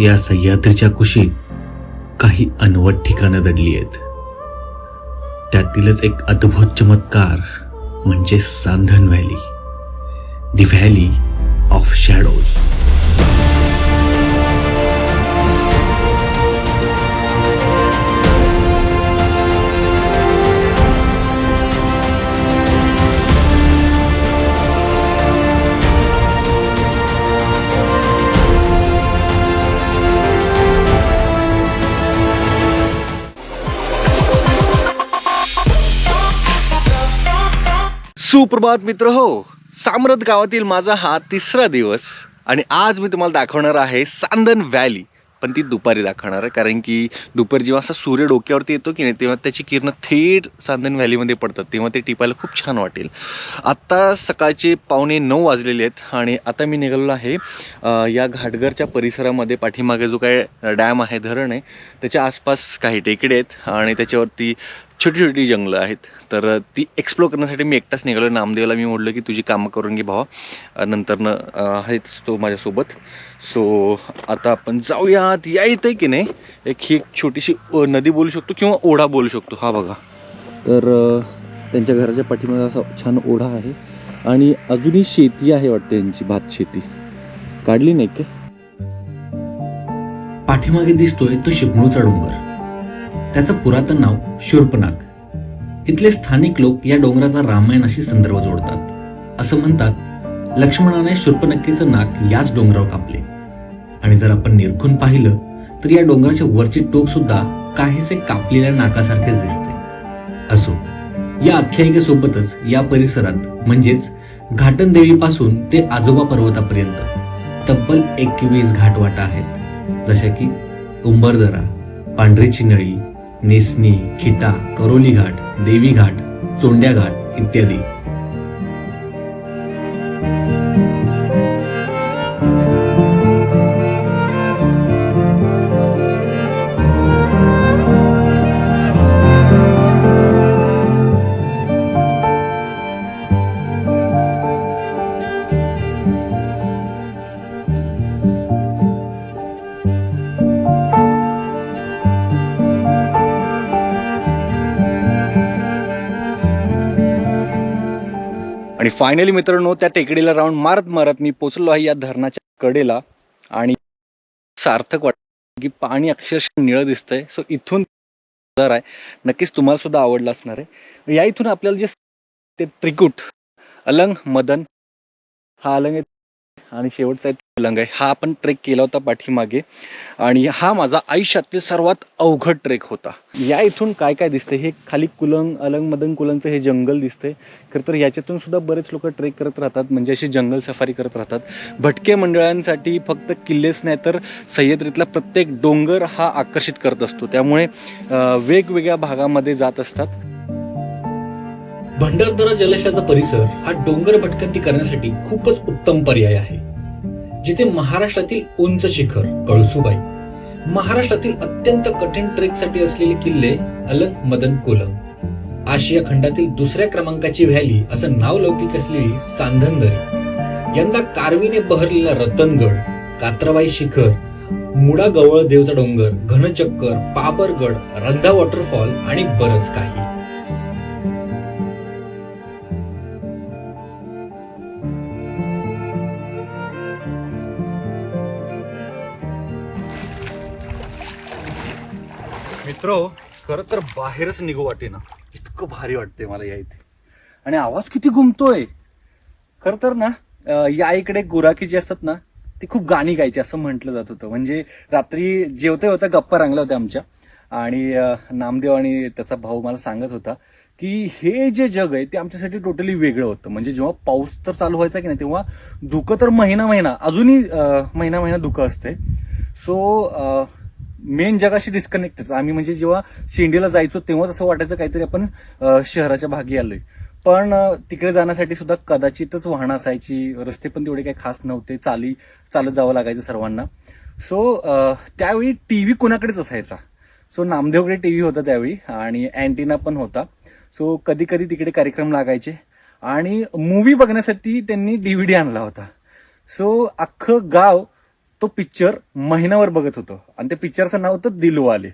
या सह्याद्रीच्या कुशीत काही अनवट ठिकाणं दडली आहेत. त्यातीलच एक अद्भुत चमत्कार म्हणजे Sandhan valley. The valley of shadows सुप्रभात मित्र हो. सामरद गावातील माझा हा तिसरा दिवस आणि आज मी तुम्हाला दाखवणार आहे सांदन व्हॅली. पण ती दुपारी दाखवणार आहे कारण की दुपारी जेव्हा असा सूर्य डोक्यावरती येतो की नाही तेव्हा त्याची किरणं थेट सांदन व्हॅलीमध्ये पडतात. तेव्हा ते टिपायला खूप छान वाटेल. आत्ता सकाळचे पावणे नऊ वाजलेले आहेत आणि आता मी निघालेलो आहे या घाटघरच्या परिसरामध्ये. पाठीमागे जो काय डॅम आहे धरण आहे त्याच्या आसपास काही टेकडे आहेत आणि त्याच्यावरती छोटी छोटी जंगलं आहेत. तर ती एक्सप्लोर करण्यासाठी मी एकटाच निघालो नामदेवला मी म्हटलं की तुझी कामं करून घे भावा. नंतरनं आहेच तो माझ्यासोबत. सो आता आपण जाऊयात. या इथे की नाही? एक ही एक छोटीशी नदी बोलू शकतो किंवा ओढा बोलू शकतो. हा बघा. तर त्यांच्या घराच्या पाठीमागे असा छान ओढा आहे. आणि अजूनही शेती आहे वाटते यांची भात शेती. काढली नाही का? पाठीमागे दिसतोय तो शिपणूचा डोंगर. त्याचं पुरातन नाव शूर्पनाग. इथले स्थानिक लोक या डोंगराचा रामायणाशी संदर्भ जोडतात. असं म्हणतात लक्ष्मणाने शूर्पनक्कीचं नाक याच डोंगरावर कापले. आणि जर आपण निरखून पाहिलं तर या डोंगराच्या वरचे टोक सुद्धा काहीसे कापलेल्या नाकासारखेच दिसते. असो या आख्यायिकेसोबतच या परिसरात म्हणजेच घाटन देवीपासून ते आजोबा पर्वतापर्यंत तब्बल एकवीस घाटवाटा आहेत. जशा की उंबरदरा पांढरी चिनळी नेसनी खिटा करोली घाट देवी घाट चोंड्या घाट इत्यादी. आणि फायनली मित्रांनो त्या टेकडीला राऊंड मारत मारत मी पोचलो आहे या धरणाच्या कडेला आणि सार्थक वाटत की पाणी अक्षरशः निळं दिसतंय. सो इथून आहे. नक्कीच तुम्हाला सुद्धा आवडला असणार आहे. या इथून आपल्याला जे ते त्रिकुट अलंग मदन हा अलंग आहे आणि शेवटचा आहे अलंग आहे. हा आपण ट्रेक केला होता पाठीमागे. आणि हा माझा आयुष्यातील सर्वात अवघड ट्रेक होता. या इथून काय काय दिसते हे खाली कुलंग अलंग मदंग कुलंगचं हे जंगल दिसते खरं तर याच्यातून सुद्धा बरेच लोक ट्रेक करत राहतात. म्हणजे अशी जंगल सफारी करत राहतात. भटके मंडळांसाठी फक्त किल्लेच नाही तर सह्याद्रीतला प्रत्येक डोंगर हा आकर्षित करत असतो. त्यामुळे वेगवेगळ्या भागामध्ये जात असतात. भंडारदरा जलाशयाचा परिसर हा डोंगर भटकंती करण्यासाठी खूपच उत्तम पर्याय आहे. जिथे महाराष्ट्रातील उंच शिखर कळसुबाई महाराष्ट्रातील अत्यंत कठीण ट्रेकसाठी असलेले किल्ले अलंग मदन कोलम आशिया खंडातील दुसऱ्या क्रमांकाची व्हॅली असं नावलौकिक असलेली सांधनदरी यंदा कारवीने बहरलेला रतनगड कात्रबाई शिखर मुडा गवळ देवचा डोंगर घनचक्कर पाबरगड रंधा वॉटरफॉल आणि बरंच काही. मित्र खरं तर बाहेरच निघू वाटे ना इतकं भारी वाटते मला या इथे. आणि आवाज किती घुमतोय. खरं तर ना या इकडे गुराखी जी असतात ना ती खूप गाणी गायची असं म्हटलं जात होतं. म्हणजे रात्री जेवते होतं गप्पा रंगल्या होत्या आमच्या. आणि नामदेव आणि त्याचा भाऊ मला सांगत होता की हे जे जग आहे ते आमच्यासाठी टोटली वेगळं होतं. म्हणजे जेव्हा पाऊस तर चालू व्हायचा की नाही तेव्हा धुकं तर महिना महिना अजूनही महिना महिना धुकं असते सो मेन जगाशी डिस्कनेक्टेड आम्ही म्हणजे जेव्हा शिंडीला जायचो तेव्हाच असं वाटायचं काहीतरी आपण शहराच्या भागी आलोय. पण तिकडे जाण्यासाठी सुद्धा कदाचितच वाहनं असायची रस्ते पण तेवढे काही खास नव्हते. चाली चालत जावं लागायचं सर्वांना. सो त्यावेळी टी व्ही कोणाकडेच असायचा. सो नामदेवकडे टी व्ही होता त्यावेळी आणि अँटिना पण होता. सो कधी कधी तिकडे कार्यक्रम लागायचे. आणि मूवी बघण्यासाठी त्यांनी डीव्हीडी आणला होता. सो अख्खं गाव तो पिक्चर महिनावर बघत होतो. आणि त्या पिक्चरचं नाव होतं दिलवाले.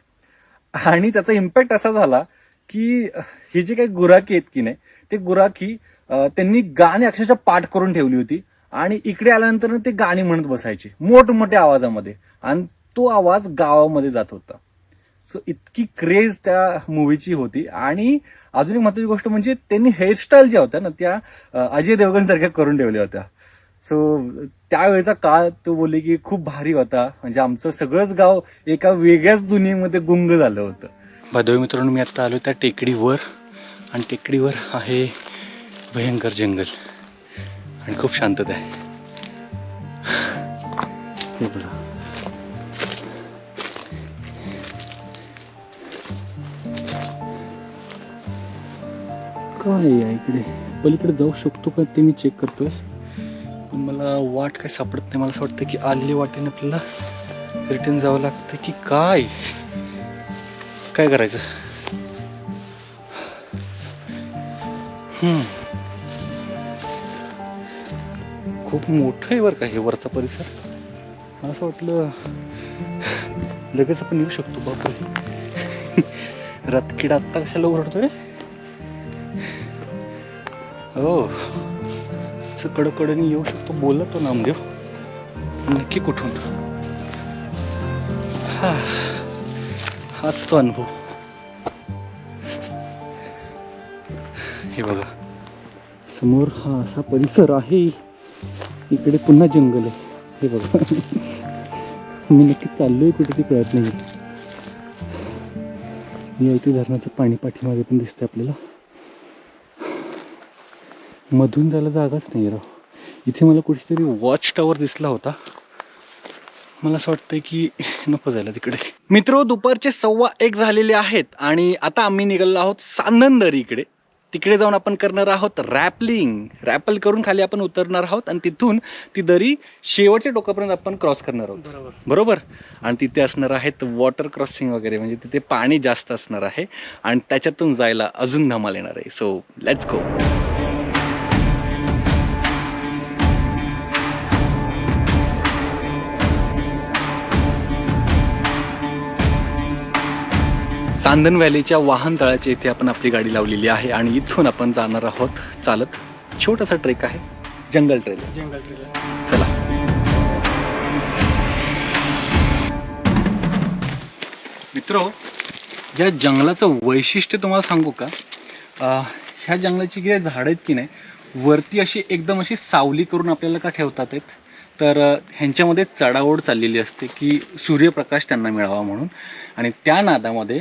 आणि त्याचा इम्पॅक्ट असा झाला की ही जे काही गुराखी आहेत की नाही ते गुराखी त्यांनी गाणी अक्षरशः पाठ करून ठेवली होती. आणि इकडे आल्यानंतर ते गाणी म्हणत बसायचे मोठमोठ्या आवाजामध्ये. आणि तो आवाज गावामध्ये जात होता. सो इतकी क्रेज त्या मूवीची होती. आणि अजून एक महत्वाची गोष्ट म्हणजे त्यांनी हेअरस्टाईल ज्या होत्या ना त्या अजय देवगण सारख्या करून ठेवल्या होत्या. सो त्यावेळेचा काळ तो बोलले की खूप भारी होता. म्हणजे आमचं सगळंच गाव एका वेगळ्याच दुनियेमध्ये गुंग झालं होतं. भादवी मित्रांनो मी आता आलो त्या टेकडीवर. आणि टेकडीवर आहे भयंकर जंगल. आणि खूप शांतता आहे. काय आहे इकडे? पलीकडे जाऊ शकतो का ते मी चेक करतोय. वाट काय सापडत नाही. मला असं वाटतं की आलेल्या वाटेने आपल्याला. रिटर्न जावं लागतं की काय? काय करायचं? खूप मोठं आहे बरं का हे वरचा परिसर. मला असं वाटलं लगेच आपण येऊ शकतो बापरे. रातकिडा आत्ता कशाला ओरडतोय? हो. असं कडकडनी येऊ शकतो. बोलतो तो नामदेव म्हणजे. नक्की कुठून? हा. हाच तो अनुभव. हे बघा. समोर हा असा परिसर आहे. इकडे पुन्हा जंगल आहे. हे बघा. मी नक्की चाललोय कुठे ते कळत नाही या इथे धरणाचं पाणी पाठीमागे पण दिसतंय आपल्याला. मधून जायला जागाच नाही राव. इथे मला कुठेतरी वॉच टॉवर दिसला होता. मला असं वाटतंय की नको जायला तिकडे. मित्र दुपारचे सव्वा एक झालेले आहेत आणि आता आम्ही निघालो आहोत सांदनदरी इकडे. तिकडे जाऊन आपण करणार आहोत रॅपलिंग. रॅपल करून खाली आपण उतरणार आहोत आणि तिथून ती दरी शेवटच्या टोकापर्यंत आपण क्रॉस करणार आहोत. बरोबर. बरोबर? आणि तिथे असणार आहेत वॉटर क्रॉसिंग वगैरे म्हणजे तिथे पाणी जास्त असणार आहे. आणि त्याच्यातून जायला अजून धमाल येणार आहे. सो लेट्स गो चांदन व्हॅलीच्या वाहन तळाच्या इथे आपण आपली गाडी लावलेली आहे आणि इथून आपण जाणार आहोत चालत. छोटासा ट्रेक आहे जंगल ट्रेल जंगल ट्रेल चला. मित्रो या जंगलाचं वैशिष्ट्य तुम्हाला सांगू का? ह्या जंगलाची जी झाडं आहेत की नाही वरती अशी एकदम अशी सावली करून आपल्याला का ठेवतात आहेत? तर ह्यांच्यामध्ये चढाओढ चाललेली असते की सूर्यप्रकाश त्यांना मिळावा म्हणून. आणि त्या नादामध्ये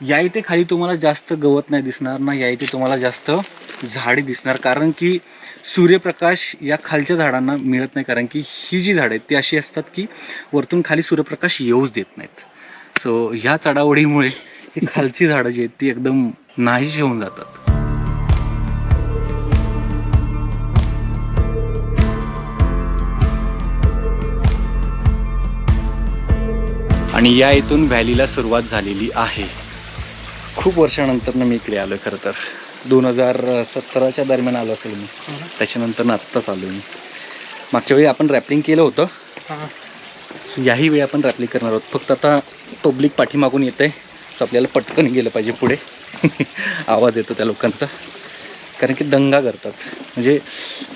या इथे खाली तुम्हाला जास्त गवत नाही दिसणार ना या इथे तुम्हाला जास्त झाडे दिसणार. कारण की सूर्यप्रकाश या खालच्या झाडांना मिळत नाही कारण की ही जी झाडं आहेत ती अशी असतात की वरतून खाली सूर्यप्रकाश येऊच देत नाहीत. सो ह्या चढावडीमुळे ही खालची झाडं जी आहेत ती एकदम नाहीशी होऊन जातात. आणि या इथून व्हॅलीला सुरुवात झालेली आहे. खूप वर्षानंतर मी इकडे आलो खरं तर. दोन हजार सतराच्या दरम्यान आलो असेल मी. त्याच्यानंतर ना आत्ताच आलो मी. मागच्या वेळी आपण रॅपलिंग केलं होतं. याही वेळी आपण रॅपलिंग करणार आहोत. फक्त आता पब्लिक पाठीमागून येते सो आपल्याला पटकन गेलं पाहिजे पुढे. आवाज येतो त्या लोकांचा. कारण की दंगा करतात. म्हणजे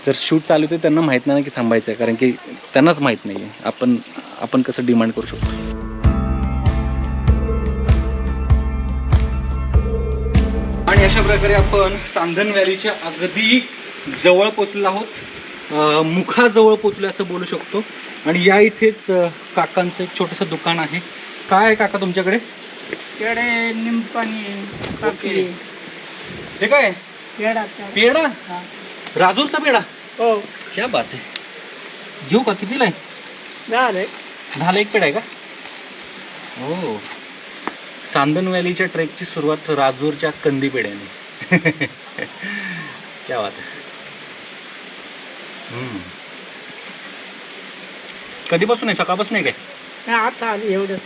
जर शूट चालू होते त्यांना माहीत नाही ना की थांबायचं आहे कारण की त्यांनाच माहीत नाही आहे आपण आपण कसं डिमांड करू शकतो. आणि अशा प्रकारे आपण सांधन व्हॅलीच्या अगदी जवळ पोचलो आहोत. मुखाजवळ पोचलो असं बोलू शकतो. आणि या इथेच काकांचं एक छोटंसं दुकान आहे. काय आहे काका तुमच्याकडे? काकडी. हे काय? पेढा हा. राजूरचा पेढा? हो. क्या बात आहे. घेऊ का? कितीला आहे? झाले एक पेढा आहे का? हो. सांदन व्हॅलीच्या ट्रेकची सुरुवात राजूरच्या कंदी पेढ्याने क्या बात हम्म. कधीपासून आहे? सकाळपासून आहे काय? आता आली एवढं.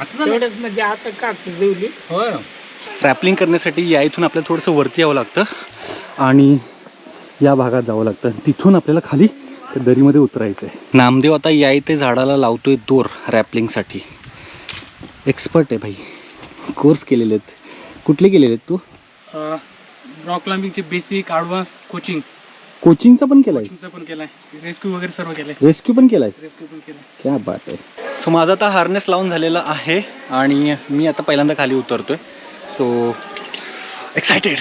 आता झालं? एवढंच म्हणजे आता काकडी जेवली? होय. रॅपलिंग करण्यासाठी या इथून आपल्याला थोडंसं वरती यावं लागतं आणि या भागात जावं लागतं. तिथून आपल्याला खाली त्या दरीमध्ये उतरायचं आहे नामदेव आता या इथे झाडाला लावतोय दोर रॅपलिंगसाठी. एक्सपर्ट आहे भाई. कोर्स केलेले आहेत. कुठले केलेले आहेत तू? रॉक क्लाइम्बिंगचे बेसिक ॲडव्हान्स कोचिंग कोचिंगचा पण केलाय पण केलाय. रेस्क्यू वगैरे सर्व केलंय. रेस्क्यू पण केलायस? रेस्क्यू पण केलंय. क्या बात आहे. सो माझा आता हार्नेस लावून झालेला आहे आणि मी आता पहिल्यांदा खाली उतरतोय. सो एक्सायटेड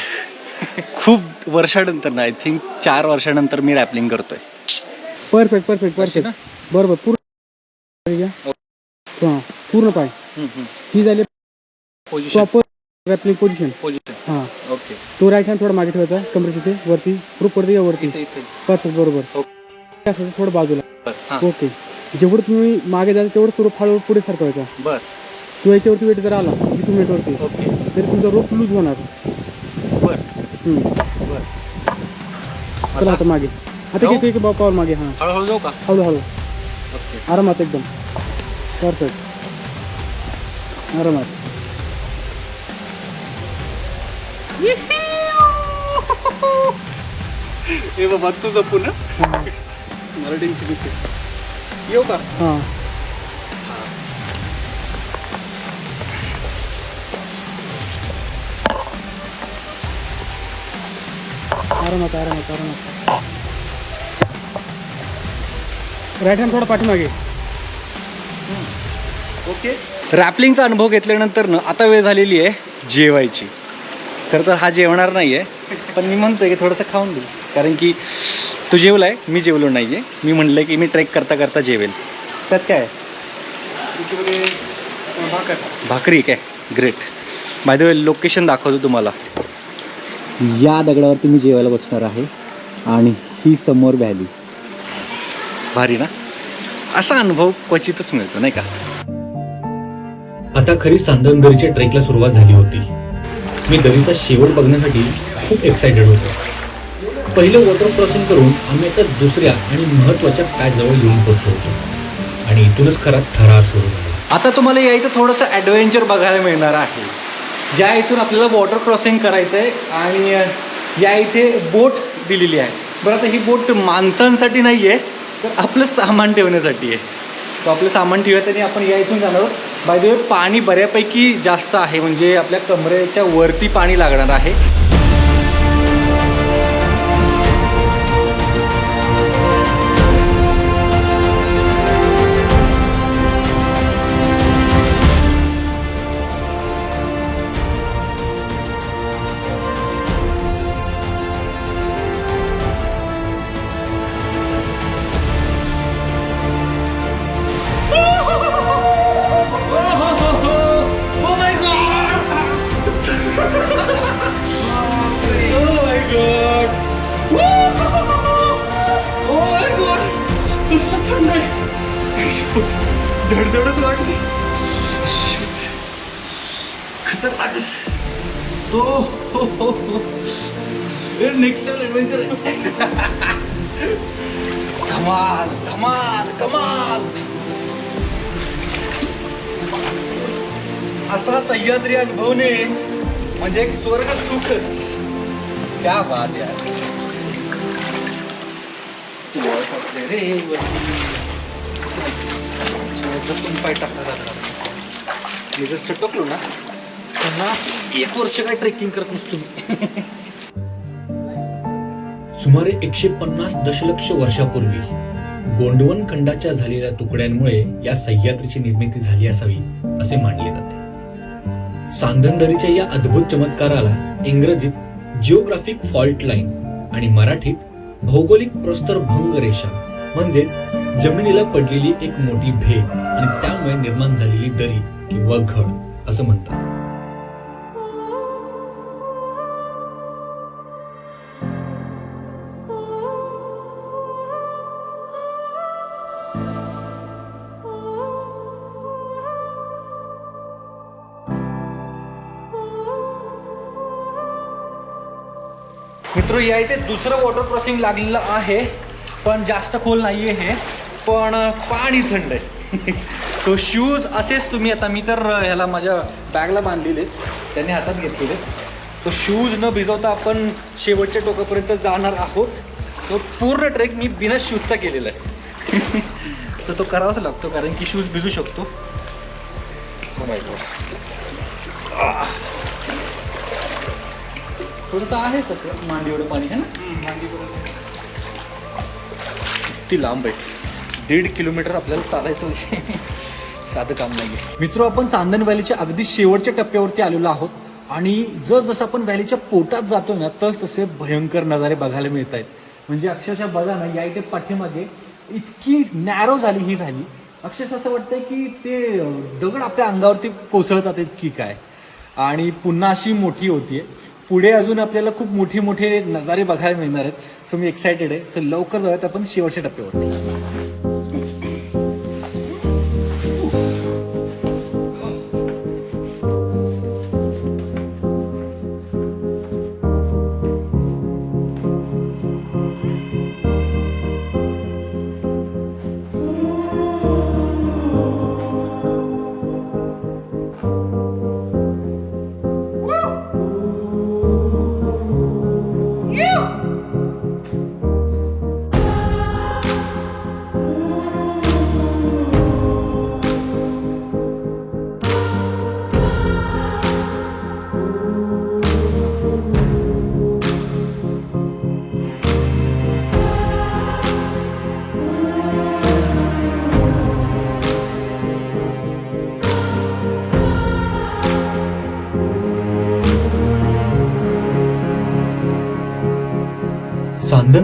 खूप वर्षानंतर ना आय थिंक चार वर्षानंतर मी रॅपलिंग करतोय. परफेक्ट परफेक्ट परफेक्ट बरोबर पूर्ण घ्या. हा पूर्ण पाय. ही झाली position proper rappelling position position हा. ओके तो राईट हँड थोडा मागे ठेवायचा कमरे तिथे वरती ग्रुप वरती या वरती. इथे इथे. परफेक्ट बरोबर. असं थोडं बाजूला. हां. ओके जेवढं तुम्ही मागे जायचं तेवढं तो रोप हळूहळू पुढे सरकवायचा बर. किंवा याच्यावरती वेट जर आला इथून वेटवरती ओके तरी तुमचा रोप लूज होणार. बर. हम्म. बर. चला आता मागे. आता जाऊ? घेतो एक पावर मागे हा. हळूहळू जाऊ का? हळूहळू ओके आरामात एकदम. परफेक्ट आरामात. हे बाबा तू जपू ना मला टेन्शन येते येऊ का? हां. आरामात आरामात आरामात. राईट हँड थोडा पाठीमागे. ओके. रॅपलिंगचा अनुभव घेतल्यानंतर ना आता वेळ झालेली आहे जेवायची. खरं तर हा जेवणार नाही आहे पण मी म्हणतोय की थोडंसं खाऊन देऊ. कारण की तू जेवलाय मी जेवलो नाही आहे मी म्हणलं की मी ट्रेक करता करता जेवेल. त्यात काय आहे? भाकरी. काय? Great by the way location दाखवतो तुम्हाला. या दगडावरती मी जेवायला बसणार आहे आणि ही समोर व्हॅली भारी ना? असा अनुभव क्वचितच मिळतो नाही का? आता खरी सांदनदरीच्या ट्रेकला सुरुवात झाली होती. मी दरीचा शेवट बघण्यासाठी खूप एक्सायटेड होतो. पहिलं वॉटर क्रॉसिंग करून आम्ही आता दुसऱ्या आणि महत्त्वाच्या पॅचजवळ येऊन पोचलो होतो. आणि इथूनच खरा थरार सुरू झाला. आता तुम्हाला या इथं थोडंसं ॲडव्हेंचर बघायला मिळणार आहे. ज्या इथून आपल्याला वॉटर क्रॉसिंग करायचं आहे आणि या इथे बोट दिलेली आहे. बरं आता ही बोट माणसांसाठी नाही आहे तर आपलं सामान ठेवण्यासाठी आहे. तर आपलं सामान ठेवायचं आणि आपण या इथून जाणार बाय द वे पाणी बऱ्यापैकी जास्त आहे. म्हणजे आपल्या कमरेच्या वरती पाणी लागणार आहे. धडधडच वाटली. खतरनाकच. तो नेक्स्ट लेवल ॲडव्हेंचर धमाल धमाल कमाल असा सह्याद्री अनुभवणे म्हणजे एक स्वर्ग सुखच. क्या बात यार. रे जपून पाय टाकला जातात मी जर सटकलो ना त्यांना एक वर्ष काय ट्रेकिंग करत नसतो मी. सुमारे एकशे पन्नास दशलक्ष वर्षापूर्वी गोंडवन खंडाच्या झालेल्या तुकड्यांमुळे या सह्याद्रीची निर्मिती झाली असावी असे मानले जाते. सांधनदरीच्या या अद्भुत चमत्काराला इंग्रजीत जिओग्राफिक फॉल्ट लाईन आणि मराठीत भौगोलिक प्रस्तर भंग रेषा म्हणजेच जमिनीला पडलेली एक मोठी भेट आणि त्यामुळे निर्माण झालेली दरी किंवा घड असं म्हणतात. मित्र या इथे दुसरं वॉटर क्रॉसिंग लागलेलं आहे पण जास्त खोल नाहीये हे. पण पाणी थंड आहे. सो शूज असेच तुम्ही आता मी तर ह्याला माझ्या बॅगला बांधलेले त्यांनी हातात घेतलेले सो शूज न भिजवता आपण शेवटच्या टोकापर्यंत जाणार आहोत. तो पूर्ण ट्रेक मी बिना शूजचा केलेला आहे. सो तो करावाच लागतो कारण की शूज भिजू शकतो. Oh. आह. थोडंसं आहे तसं मांडी एवढं पाणी आहे ना? किती लांब आहे. दीड किलोमीटर आपल्याला चालायचं म्हणजे साधं काम नाही मित्र आपण चांदण व्हॅलीच्या अगदी शेवटच्या टप्प्यावरती आलेलो आहोत आणि जस जसं आपण व्हॅलीच्या पोटात जातो ना तस तसे भयंकर नजारे बघायला मिळत आहेत म्हणजे अक्षरशः बघा ना या इथे पाठीमागे इतकी नॅरो झाली ही व्हॅली. अक्षरशः असं वाटतंय की ते दगड आपल्या अंगावरती कोसळत आहेत की काय. आणि पुन्हा अशी मोठी होतीये. पुढे अजून आपल्याला खूप मोठे मोठे नजारे बघायला मिळणार आहेत. सो मी एक्सायटेड आहे. सो लवकर जाऊयात आपण शेवटच्या टप्प्यावरती.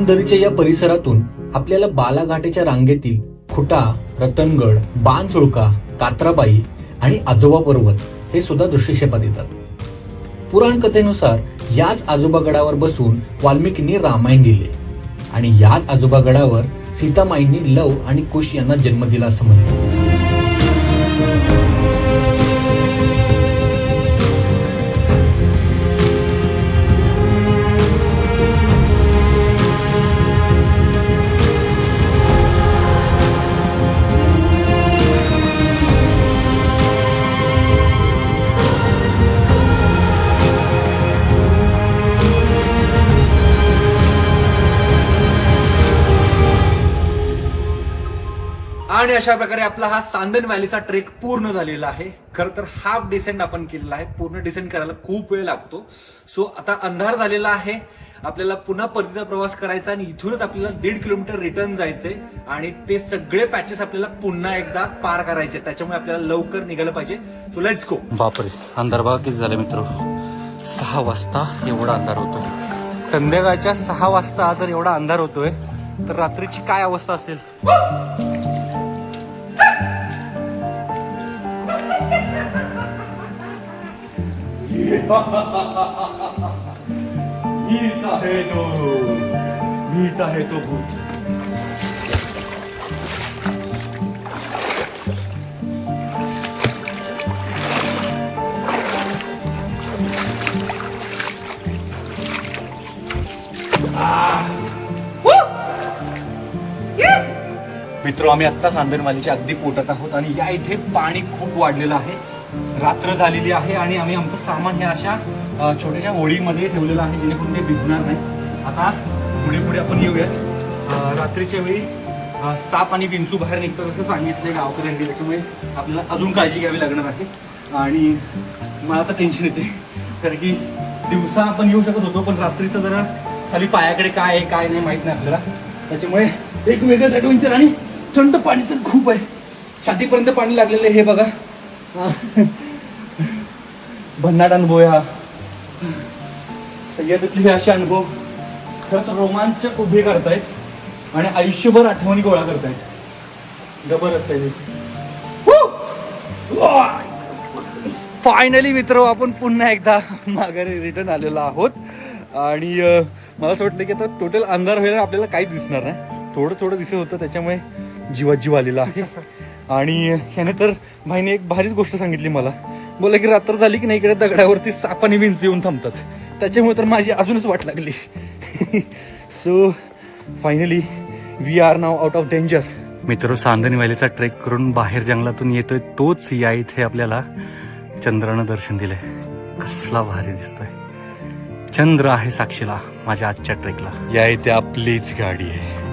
सांदनदरीच्या या परिसरातून आपल्याला बालाघाटेच्या रांगेतील खुटा रतनगड बाणचुळका कात्राबाई आणि आजोबा पर्वत हे सुद्धा दृश्यक्षेपात येतात. पुराण कथेनुसार याच आजोबा गडावर बसून वाल्मिकींनी रामायण लिहिले आणि याच आजोबा गडावर सीतामाईंनी लव आणि कुश यांना जन्म दिला असं म्हणतात. आणि अशा प्रकारे आपला हा सांदन व्हॅलीचा ट्रेक पूर्ण झालेला आहे. खरं तर हाफ डिसेंट आपण केलेला आहे. पूर्ण डिसेंट करायला खूप वेळ लागतो. सो आता अंधार झालेला आहे. आपल्याला पुन्हा परतीचा प्रवास करायचा आणि इथूनच आपल्याला दीड किलोमीटर रिटर्न जायचंय. आणि ते सगळे पॅचेस आपल्याला पुन्हा एकदा पार करायचे. त्याच्यामुळे आपल्याला लवकर निघालं पाहिजे. सो लेट्स गो बापरे. अंधार बघा किती झाले मित्र. सहा वाजता एवढा अंधार होतो संध्याकाळच्या सहा वाजता जर एवढा अंधार होतोय तर रात्रीची काय अवस्था असेल? मीच आहे तो मीच आहे तो भूत मित्र आम्ही आत्ता सांदनवालीच्या अगदी पोटात आहोत आणि या इथे पाणी खूप वाढलेलं आहे. रात्र झालेली आहे आणि आम्ही आमचं सामान हे अशा छोट्याशा होळीमध्ये ठेवलेलं आहे जेणेकरून ते भिजणार नाही. आता पुढे पुढे आपण येऊयात. रात्रीच्या वेळी साप आणि विंचू बाहेर निघतात असं सांगितलंय गावकऱ्यांनी त्याच्यामुळे आपल्याला अजून काळजी घ्यावी लागणार आहे. आणि मला आता टेन्शन येते. कारण की दिवसा आपण येऊ शकत होतो पण रात्रीचं जरा खाली पायाकडे काय आहे काय नाही माहीत नाही आपल्याला. त्याच्यामुळे एक वेगळंच ॲडव्हेंचर आणि थंड पाणी तर खूप आहे. छातीपर्यंत पाणी लागलेलं आहे हे बघा. भन्नाट अनुभव आहे हा. सह्याद्रीतले हे असे अनुभव खरंच रोमांचक उभे करतायत आणि आयुष्यभर आठवणी गोळा करतायत. जबरदस्त आहे फायनली मित्र आपण पुन्हा एकदा माघारी रिटर्न आलेलो आहोत. आणि मला असं वाटलं की आता टोटल अंधार व्हायला आपल्याला काहीच दिसणार नाही. थोडं थोडं दिसत होतं त्याच्यामुळे जीवात जीव आलेला आहे. आणि ह्याने तर भाईने एक भारीच गोष्ट सांगितली मला. बोला की रात्र झाली की नाही इकडे दगडावरती साप आणि विंचू येऊन थांबतात. त्याच्यामुळे तर माझी अजूनच वाट लागली. So finally we are now out of danger मित्र सांदनी व्हॅलीचा ट्रेक करून बाहेर जंगलातून येतोय तोच या इथे आपल्याला चंद्रानं दर्शन दिलंय. कसला भारी दिसतोय. चंद्र आहे साक्षीला माझ्या आजच्या ट्रेकला या इथे आपलीच गाडी आहे.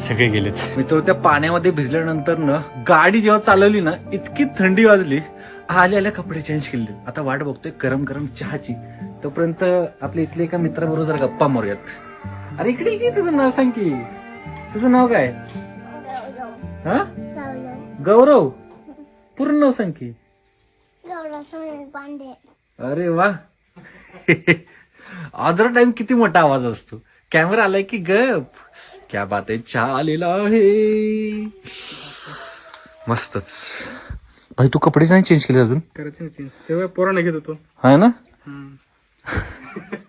सगळे गेलेत. मी तो त्या पाण्यामध्ये भिजल्यानंतर ना गाडी जेव्हा चालवली ना इतकी थंडी वाजली आले आल्या कपडे चेंज केले. आता वाट बघतोय गरम गरम चहाची. तोपर्यंत आपल्या इथले एका मित्राबरोबर जरा गप्पा मारूयात. अरे इकडे की तुझं नाव सांग की. तुझं नाव काय? हा? गौरव. पूर्ण नाव सांग की. अरे वा. अदर टाइम किती मोठा आवाज असतो. कॅमेरा आलाय की गप. क्या बात आहे चहा आलेला आहे मस्तच. भाई तू कपडे नाही चेंज केले अजून? करायचं चेंज तेव्हा पोरांना घेत होतो. आहे ना? हम्म.